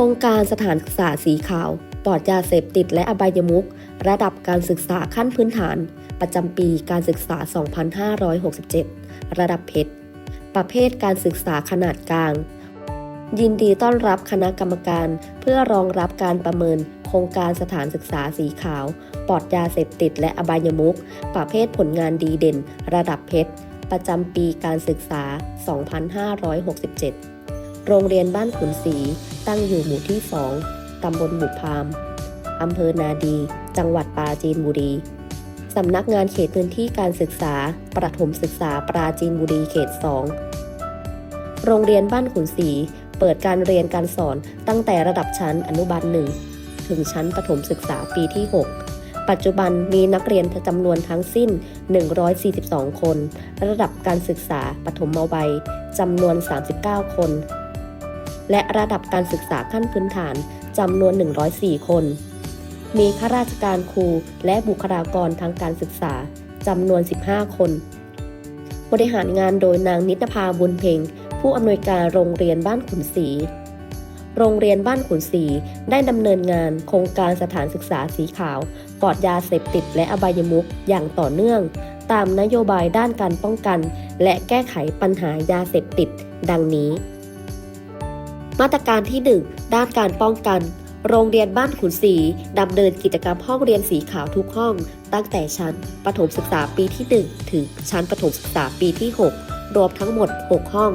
ครงการสถานศึกษาสีขาวปลอดยาเสพติดและอบายมุขระดับการศึกษาขั้นพื้นฐาน ประจำปีการศึกษา 2567 ระดับเพชร ประเภทการศึกษาขนาดกลาง ยินดีต้อนรับคณะกรรมการเพื่อรองรับการประเมิน โครงการสถานศึกษาสีขาวปลอดยาเสพติดและอบายมุขประเภทผลงานดีเด่น ระดับเพชร ประจำปีการศึกษา 2567 โรงเรียนบ้านขุนศรีตั้งอยู่หมู่ที่ 2 ตำบลบุพามอำเภอนาดี จังหวัดปราจีนบุรี สำนักงานเขตพื้นที่การศึกษา ประถมศึกษาปราจีนบุรีเขต 2 โรงเรียนบ้านขุนศรีเปิดการเรียนการสอนตั้งแต่ระดับชั้นอนุบาลหนึ่งถึงชั้นประถมศึกษาปีที่ 6 ปัจจุบันมีนักเรียนจำนวนทั้งสิ้น 142 คน ระดับการศึกษาปฐมวัยจำนวน 39 คน และระดับการศึกษาขั้นพื้นฐานจำนวน 104 คน มีข้าราชการครูและบุคลากรทางการศึกษาจำนวน 15 คน บริหารงานโดยนางนิตภาบุญเพ็ง ผู้อำนวยการโรงเรียนบ้านขุนศรีโรงเรียนบ้านขุนศรีได้ดำเนินงานโครงการสถานศึกษาสีขาวปลอดยาเสพติดและอบายมุขอย่างต่อเนื่อง ตามนโยบายด้านการป้องกัน และแก้ไขปัญหายาเสพติด ดังนี้ มาตรการที่ 1 ด้านการป้องกัน โรงเรียนบ้านขุนศรีดำเนินกิจกรรมห้องเรียนสีขาวทุกห้อง ตั้งแต่ชั้นประถมศึกษาปีที่ 1 ถึงชั้นประถมศึกษาปีที่ 6 รวมทั้งหมด 6 ห้อง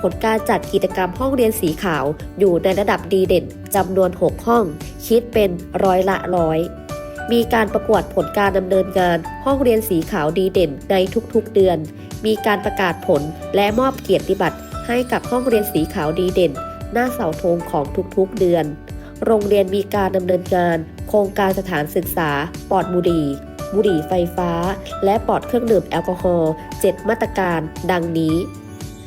ผลการจัดกิจกรรมห้องเรียนสีขาวอยู่ในระดับดีเด่นจำนวน 6 ห้อง คิดเป็นร้อยละร้อยมีการประกวดผลการดำเนินงาน ห้องเรียนสีขาวดีเด่นในทุกๆเดือน มีการประกาศผลและมอบเกียรติบัตรให้กับห้องเรียนสีขาวดีเด่น หน้าเสาธงของทุกๆเดือน โรงเรียนมีการดำเนินงาน โครงการสถานศึกษา ปลอดบุหรี่ บุหรี่ไฟฟ้า และปลอดเครื่องดื่มแอลกอฮอล์ 7 มาตรการดังนี้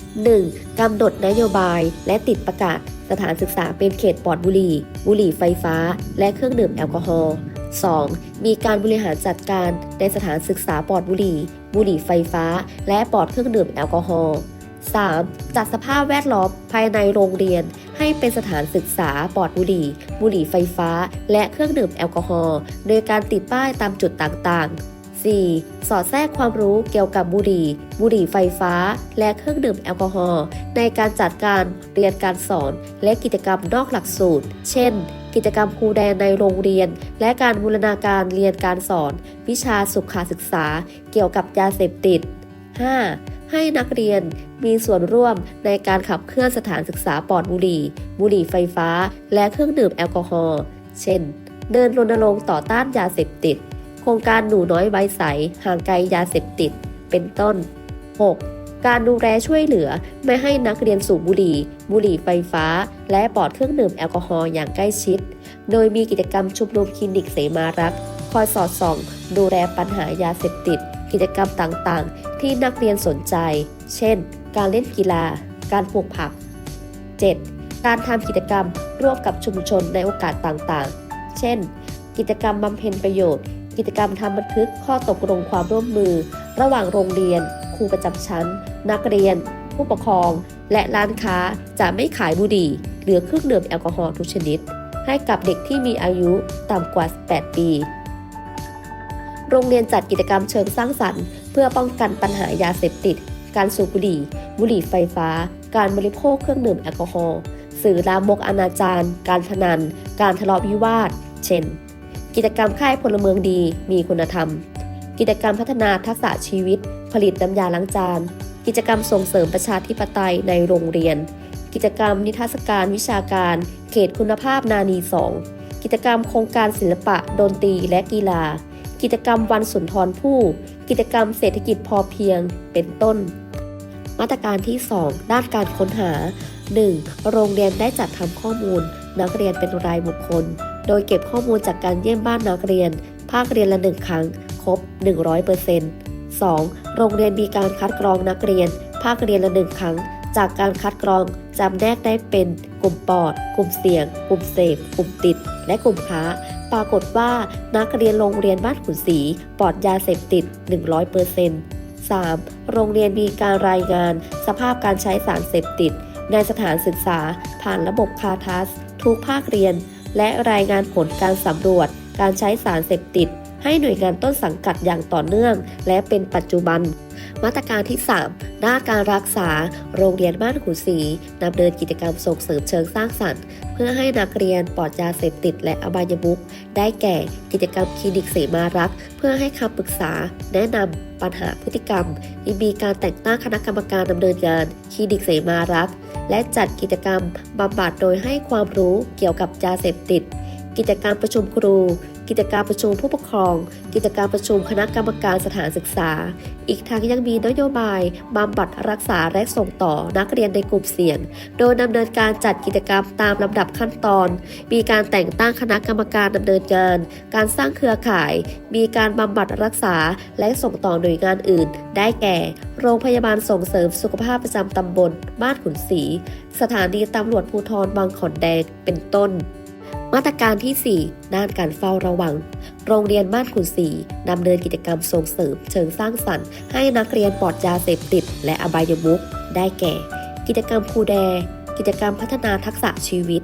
1. กำหนดนโยบายและติดประกาศสถานศึกษาเป็นเขตปลอดบุหรี่ บุหรี่ไฟฟ้า และเครื่องดื่มแอลกอฮอล์ 2. มีการบริหารจัดการในสถานศึกษาปลอดบุหรี่ บุหรี่ไฟฟ้า และปลอดเครื่องดื่มแอลกอฮอล์ 3. จัดสภาพแวดล้อมภายในโรงเรียน ให้เป็นสถานศึกษาปลอดบุหรี่ บุหรี่ไฟฟ้า และเครื่องดื่มแอลกอฮอล์โดยการติดป้ายตามจุดต่างๆ 4. สอดแทรกความรู้เกี่ยวกับบุหรี่ บุหรี่ไฟฟ้า และเครื่องดื่มแอลกอฮอล์ในการจัดการเรียนการสอน และกิจกรรมนอกหลักสูตร เช่น กิจกรรมครูแดนในโรงเรียน และการบูรณาการเรียนการสอน วิชาสุขศึกษา เกี่ยวกับยาเสพติด 5. ให้นักเรียนมีส่วนร่วมในการขับเคลื่อนสถานศึกษาปลอดบุหรี่ บุหรี่ไฟฟ้า และเครื่องดื่มแอลกอฮอล์ เช่น เดินรณรงค์ต่อต้านยาเสพติด โครงการหนูน้อยไว้ใส ห่างไกลยาเสพติด เป็นต้น 6. การดูแลช่วยเหลือไม่ให้นักเรียนสูบบุหรี่ บุหรี่ไฟฟ้า และปลอดเครื่องดื่มแอลกอฮอล์อย่างใกล้ชิด โดยมีกิจกรรมชุมนุมคลินิกเสมารัก คอยสอดส่อง ดูแลปัญหายาเสพติด กิจกรรมต่างๆ ที่นักเรียนสนใจ เช่น การเล่นกีฬา การปลูกผัก 7. การทำกิจกรรมร่วมกับชุมชนในโอกาสต่างๆ เช่น กิจกรรมบำเพ็ญประโยชน์ กิจกรรมทำบันทึกข้อตกลงความร่วมมือ ระหว่างโรงเรียน ครูประจำชั้น นักเรียน ผู้ปกครอง และร้านค้าจะไม่ขายบุหรี่ หรือเครื่องดื่มแอลกอฮอล์ทุกชนิด ให้กับเด็กที่มีอายุต่ำกว่า 18 ปี โรงเรียนจัดกิจกรรมเชิงสร้างสรรค์ เพื่อป้องกันปัญหายาเสพติด การสูบบุหรี่ บุหรี่ไฟฟ้า การบริโภคเครื่องดื่มแอลกอฮอล์สื่อลามกอนาจารการพนัน การทะเลาะวิวาท เช่น กิจกรรมค่ายพลเมืองดีมีคุณธรรม กิจกรรมพัฒนาทักษะชีวิต ผลิตน้ำยาล้างจาน กิจกรรมส่งเสริมประชาธิปไตยในโรงเรียน กิจกรรมนิทรรศการวิชาการ เขตคุณภาพนานี 2 กิจกรรมโครงการศิลปะ ดนตรีและกีฬา กิจกรรมวันสุนทรภู่กิจกรรมเศรษฐกิจพอเพียง เป็นต้น มาตรการที่ 2 ด้านการค้นหา 1. โรงเรียนได้จัดทำข้อมูล นักเรียนเป็นรายบุคคล โดยเก็บข้อมูลจากการเยี่ยมบ้านนักเรียน ภาคเรียนละหนึ่งครั้ง ครบ 100% 2. โรงเรียนมีการคัดกรองนักเรียน ภาคเรียนละหนึ่งครั้ง จากการคัดกรองจำแนกได้เป็น กลุ่มปอด กลุ่มเสี่ยง กลุ่มเสพ กลุ่มติด และกลุ่มค้า ปรากฏว่านักเรียนโรงเรียนบ้านขุนศรีปลอดยาเสพติด 100% 3. โรงเรียนมีการรายงาน สภาพการใช้สารเสพติด ในสถานศึกษาผ่านระบบคาทัส ทุกภาคเรียน และรายงานผลการสำรวจการใช้สารเสพติด ให้หน่วยงานต้นสังกัดอย่างต่อเนื่อง และเป็นปัจจุบัน มาตรการที่ 3 ด้านการรักษา โรงเรียนบ้านขุนศรีดำเนินกิจกรรมส่งเสริมเชิงสร้างสรรค์ เพื่อให้นักเรียนปลอดยาเสพติดและอบายมุขได้แก่กิจกรรมคลินิกเสมารัก เพื่อให้คำปรึกษา แนะนำปัญหาพฤติกรรมยังมีการแต่งตั้งคณะกรรมการดำเนินงานคลินิกเสมารัก และจัดกิจกรรมบำบัดโดยให้ความรู้เกี่ยวกับยาเสพติด กิจกรรมประชุมครู กิจกรรมประชุมผู้ปกครอง กิจกรรมประชุมคณะกรรมการสถานศึกษา อีกทั้งยังมีนโยบายบำบัดรักษาและส่งต่อนักเรียนในกลุ่มเสี่ยง โดยดำเนินการจัดกิจกรรมตามลำดับขั้นตอน มีการแต่งตั้งคณะกรรมการดำเนินงาน การสร้างเครือข่าย มีการบำบัดรักษาและส่งต่อหน่วยงานอื่น ได้แก่ โรงพยาบาลส่งเสริมสุขภาพประจำตำบล บ้านขุนศรีสถานีตำรวจภูธรบางขอนแดง เป็นต้น มาตรการที่ 4 ด้านการเฝ้าระวัง โรงเรียนบ้านขุนศรีดำเนินกิจกรรมส่งเสริมเชิงสร้างสรรค์ให้นักเรียนปลอดยาเสพติด และอบายมุขได้แก่ กิจกรรมครูแด กิจกรรมพัฒนาทักษะชีวิต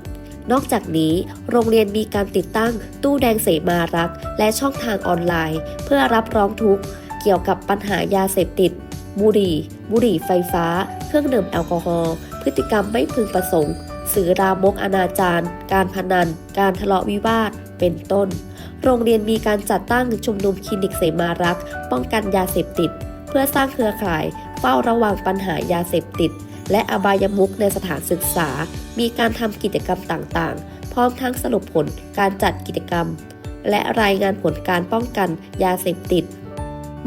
นอกจากนี้ โรงเรียนมีการติดตั้ง ตู้แดงเสมารัก และช่องทางออนไลน์ เพื่อรับร้องทุกข์เกี่ยวกับปัญหายาเสพติด บุหรี่ บุหรี่ไฟฟ้า เครื่องดื่มแอลกอฮอล์พฤติกรรมไม่พึงประสงค์ สื่อรามกอนาจารการพนัน การทะเลาะวิวาท เป็นต้น โรงเรียนมีการจัดตั้งชุมนุมคลินิกเสมารัก ป้องกันยาเสพติด เพื่อสร้างเครือข่ายเฝ้าระวังปัญหายาเสพติด และอบายมุขในสถานศึกษา มีการทำกิจกรรมต่างๆ พร้อมทั้งสรุปผลการจัดกิจกรรม และรายงานผลการป้องกันยาเสพติด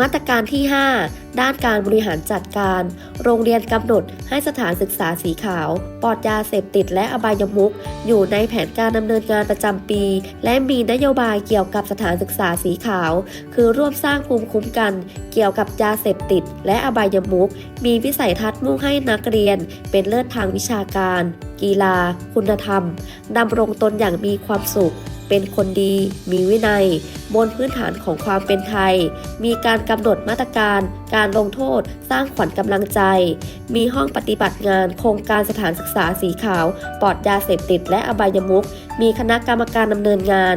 มาตรการที่ 5 ด้านการบริหารจัดการ โรงเรียนกำหนดให้สถานศึกษาสีขาว ปลอดยาเสพติดและอบายมุขอยู่ในแผนการดำเนินงานประจำปี และมีนโยบายเกี่ยวกับสถานศึกษาสีขาว คือร่วมสร้างภูมิคุ้มกัน เกี่ยวกับยาเสพติด และอบายมุขมีวิสัยทัศน์มุ่งให้นักเรียน เป็นเลิศทางวิชาการ กีฬา คุณธรรมดำรงตนอย่างมีความสุข เป็นคนดี มีวินัย บนพื้นฐานของความเป็นไทย มีการกำหนดมาตรการ การลงโทษ สร้างขวัญกำลังใจ มีห้องปฏิบัติงาน โครงการสถานศึกษาสีขาว ปลอดยาเสพติดและอบายมุขมีคณะกรรมการดำเนินงาน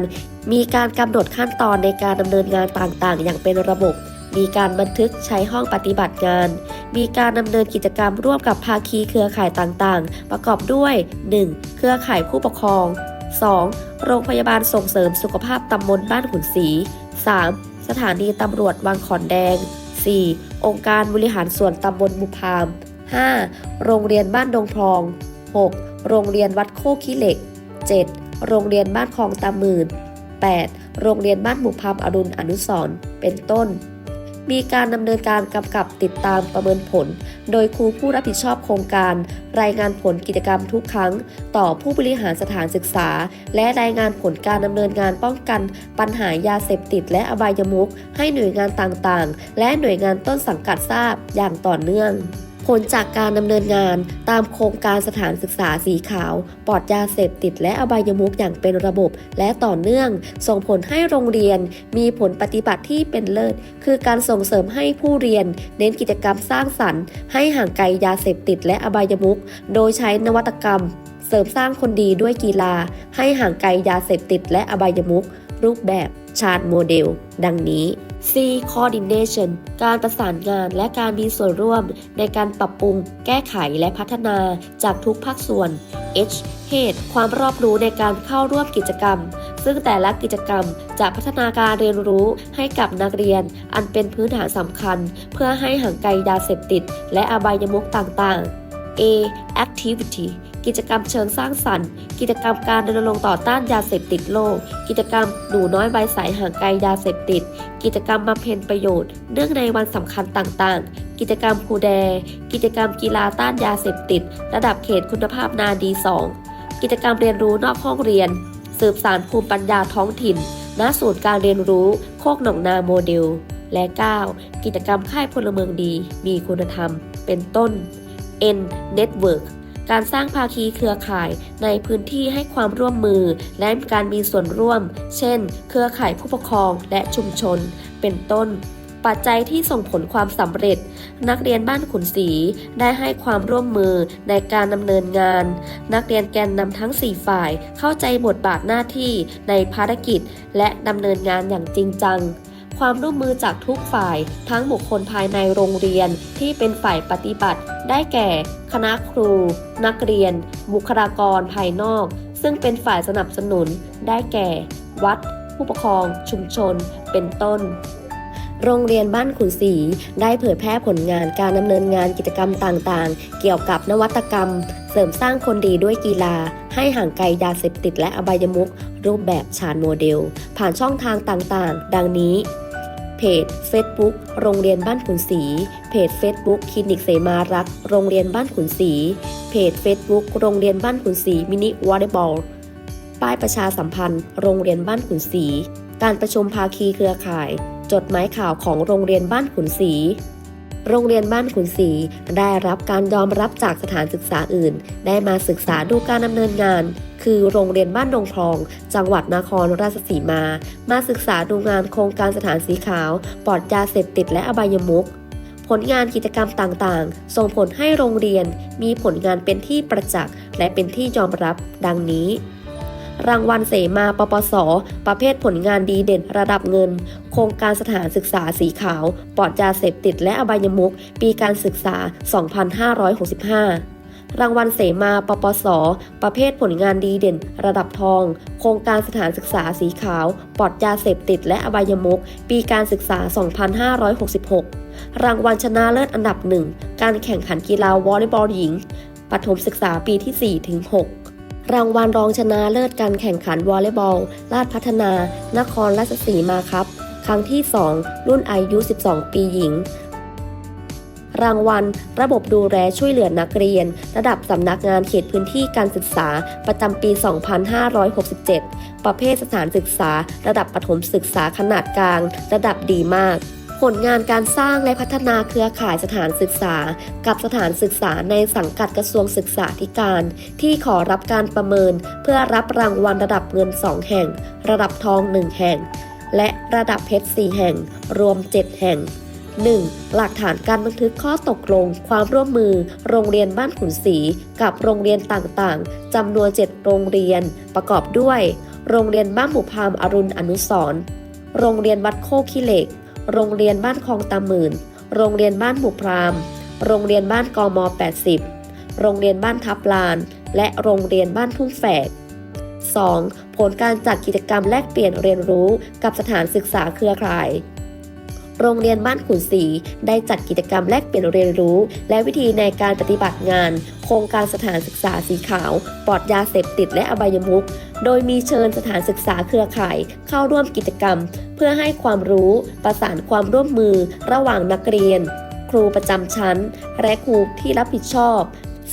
มีการกำหนดขั้นตอนในการดำเนินงานต่างๆ อย่างเป็นระบบมีการบันทึกใช้ห้องปฏิบัติงาน มีการดำเนินกิจกรรมร่วมกับภาคีเครือข่ายต่างๆ ประกอบด้วย 1. เครือข่ายผู้ปกครอง 2. โรงพยาบาลส่งเสริมสุขภาพตำบลบ้านขุนศรี 3. สถานีตำรวจวังขอนแดง 4. องค์การบริหารส่วนตำบลบุพาม 5. โรงเรียนบ้านดงพลอง 6. โรงเรียนวัดโคกขี้เหล็ก 7. โรงเรียนบ้านคลองตาหมื่น 8. โรงเรียนบ้านบุพามอรุณอนุสรเป็นต้น มีการดำเนินการกำกับติดตามประเมินผล โดยครูผู้รับผิดชอบโครงการ รายงานผลกิจกรรมทุกครั้ง ต่อผู้บริหารสถานศึกษา และรายงานผลการดำเนินงานป้องกัน ปัญหายาเสพติด และอบายมุขให้หน่วยงานต่างๆ และหน่วยงานต้นสังกัดทราบอย่างต่อเนื่อง ผลจากการดำเนินงานตามโครงการสถานศึกษาสีขาว ปลอดยาเสพติดและอบายมุขอย่างเป็นระบบและต่อเนื่อง ส่งผลให้โรงเรียนมีผลปฏิบัติที่เป็นเลิศ คือการส่งเสริมให้ผู้เรียน เน้นกิจกรรมสร้างสรรค์ ให้ห่างไกลยาเสพติดและอบายมุขโดยใช้นวัตกรรม เสริมสร้างคนดีด้วยกีฬา ให้ห่างไกลยาเสพติดและอบายมุข รูปแบบชาร์ตโมเดล ดังนี้ C coordination การประสานงานและการมีส่วนร่วมในการปรับปรุง แก้ไขและพัฒนาจากทุกภาคส่วน H เหตุความรอบรู้ในการเข้าร่วมกิจกรรม ซึ่งแต่ละกิจกรรมจะพัฒนาการเรียนรู้ให้กับนักเรียน อันเป็นพื้นฐานสำคัญ เพื่อให้ห่างไกลยาเสพติด และอบายมุขต่างๆ A activity กิจกรรมเชิงสร้างสรรค์ กิจกรรมการรณรงค์ต่อต้านยาเสพติดโลก กิจกรรมหนูน้อยใบสายห่างไกลยาเสพติด กิจกรรมบำเพ็ญประโยชน์ เนื่องในวันสำคัญต่างๆ กิจกรรมครูแด กิจกรรมกีฬาต้านยาเสพติด ระดับเขตคุณภาพนาดี 2 กิจกรรมเรียนรู้นอกห้องเรียน สืบสารภูมิปัญญาท้องถิ่นณศูนย์การเรียนรู้โคกหนองนาโมเดล และ 9 กิจกรรมค่ายพลเมืองดี มีคุณธรรม เป็นต้น N Network การสร้างภาคีเครือข่ายในพื้นที่ให้ความร่วมมือ และการมีส่วนร่วม เช่น เครือข่ายผู้ปกครองและชุมชน เป็นต้น ปัจจัยที่ส่งผลความสำเร็จ นักเรียนบ้านขุนศรีได้ให้ความร่วมมือในการดำเนินงาน นักเรียนแกนนำทั้ง 4 ฝ่ายเข้าใจบทบาทหน้าที่ในภารกิจ และดำเนินงานอย่างจริงจัง ความร่วมมือจากทุกฝ่าย ทั้งบุคคลภายในโรงเรียนที่เป็นฝ่ายปฏิบัติ ได้แก่ คณะครู นักเรียน บุคลากรภายนอก ซึ่งเป็นฝ่ายสนับสนุน ได้แก่ วัด ผู้ปกครอง ชุมชน เป็นต้นโรงเรียนบ้านขุนศรีได้เผยแพร่ผลงานการดำเนินงานกิจกรรมต่างๆ เกี่ยวกับนวัตกรรม เสริมสร้างคนดีด้วยกีฬา ให้ห่างไกลยาเสพติดและอบายมุขรูปแบบชาญโมเดล ผ่านช่องทางต่างๆ ดังนี้ เพจ Facebook โรงเรียนบ้านขุนศรี เพจ Facebook คลินิกเสมารัก โรงเรียนบ้านขุนศรี เพจ Facebook โรงเรียนบ้านขุนศรีมินิวอลเลย์บอล ป้ายประชาสัมพันธ์ โรงเรียนบ้านขุนศรี การประชุมภาคีเครือข่าย จดหมายข่าวของโรงเรียนบ้านขุนศรี โรงเรียนบ้านขุนศรีได้รับการยอมรับจากสถานศึกษาอื่น ได้มาศึกษาดูการดำเนินงานคือโรงเรียนบ้านดงพอง จังหวัดนครราชสีมา มาศึกษาดูงานโครงการสถานสีขาวปลอดยาเสพติดและอบายมุขผลงานกิจกรรมต่างๆ ส่งผลให้โรงเรียนมีผลงานเป็นที่ประจักษ์และเป็นที่ยอมรับดังนี้ รางวัลเสมาปปส ประเภทผลงานดีเด่นระดับเงิน โครงการสถานศึกษาสีขาว ปลอดยาเสพติดและอบายมุขปีการศึกษา 2565รางวัลเสมาปปส ประเภทผลงานดีเด่น ระดับทอง โครงการสถานศึกษาสีขาว ปลอดยาเสพติดและอบายมุขปีการศึกษา 2566 รางวัลชนะเลิศอันดับหนึ่ง การแข่งขันกีฬาวอลเลย์บอลหญิง ปฐมศึกษาปีที่ 4 ถึง 6 รางวัลรองชนะเลิศการแข่งขันวอลเลย์บอล ราชพัฒนา นครราชสีมาครับ ครั้งที่ 2 รุ่นอายุ 12 ปีหญิง รางวัล ระบบดูแลช่วยเหลือนักเรียน ระดับสำนักงานเขตพื้นที่การศึกษา ประจำปี 2567 ประเภทสถานศึกษา ระดับประถมศึกษาขนาดกลาง ระดับดีมาก ผลงานการสร้างและพัฒนาเครือข่ายสถานศึกษา กับสถานศึกษาในสังกัดกระทรวงศึกษาธิการ ที่ขอรับการประเมิน เพื่อรับรางวัลระดับเงิน 2 แห่ง ระดับทอง 1 แห่ง และระดับเพชร 4 แห่ง รวม 7 แห่ง 1. หลักฐานการบันทึกข้อตกลง ความร่วมมือ โรงเรียนบ้านขุนศรีกับโรงเรียนต่างๆจำนวน 7 โรงเรียน ประกอบด้วย โรงเรียนบ้านหมู่พามอรุณอนุสรโรงเรียนวัดโคกขี้เหล็ก โรงเรียนบ้านคลองตาหมื่น โรงเรียนบ้านหมู่พราม โรงเรียนบ้านกม 80 โรงเรียนบ้านทับลาน และโรงเรียนบ้านทุ่งแฝก 2. ผลการจัดกิจกรรมแลกเปลี่ยนเรียนรู้กับสถานศึกษาเครือข่าย โรงเรียนบ้านขุนศรีได้จัดกิจกรรมแลกเปลี่ยนเรียนรู้ และวิธีในการปฏิบัติงาน โครงการสถานศึกษาสีขาวปลอดยาเสพติดและอบายมุข โดยมีเชิญสถานศึกษาเครือข่ายเข้าร่วมกิจกรรม เพื่อให้ความรู้ประสานความร่วมมือระหว่างนักเรียน ครูประจำชั้น และครูที่รับผิดชอบ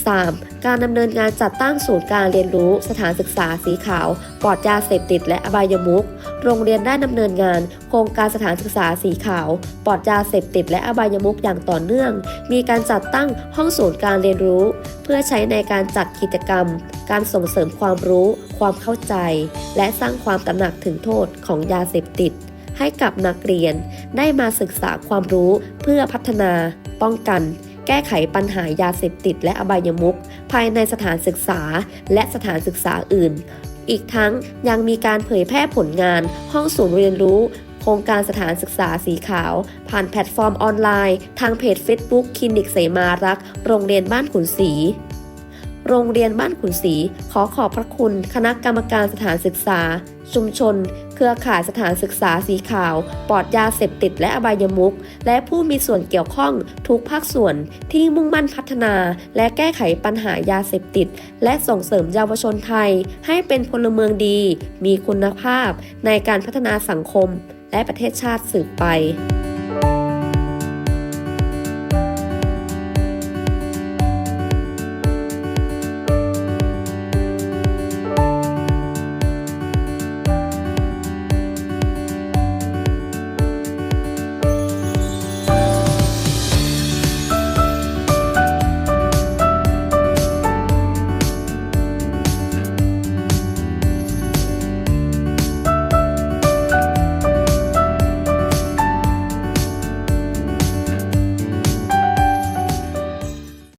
3. การดำเนินงานจัดตั้งศูนย์การเรียนรู้สถานศึกษาสีขาว ปลอดยาเสพติดและอบายมุข โรงเรียนได้ดำเนินงาน โครงการสถานศึกษาสีขาว ปลอดยาเสพติดและอบายมุขอย่างต่อเนื่อง มีการจัดตั้งห้องศูนย์การเรียนรู้ เพื่อใช้ในการจัดกิจกรรม การส่งเสริมความรู้ ความเข้าใจ และสร้างความตระหนักถึงโทษของยาเสพติด ให้กับนักเรียน ได้มาศึกษาความรู้เพื่อพัฒนา ป้องกัน แก้ไขปัญหายาเสพติดและอบายมุขภายในสถานศึกษาและสถานศึกษาอื่น อีกทั้งยังมีการเผยแพร่ผลงาน ห้องศูนย์เรียนรู้โครงการสถานศึกษาสีขาว ผ่านแพลตฟอร์มออนไลน์ ทางเพจ Facebook คลินิกเสมารัก โรงเรียนบ้านขุนศรี โรงเรียนบ้านขุนศรีขอขอบพระคุณ คณะกรรมการสถานศึกษา ชุมชน เครือข่ายสถานศึกษาสีขาว ปลอดยาเสพติดและอบายมุขและผู้มีส่วนเกี่ยวข้องทุกภาคส่วนที่มุ่งมั่นพัฒนา และแก้ไขปัญหายาเสพติด และส่งเสริมเยาวชนไทย ให้เป็นพลเมืองดี มีคุณภาพในการพัฒนาสังคม และประเทศชาติสืบไป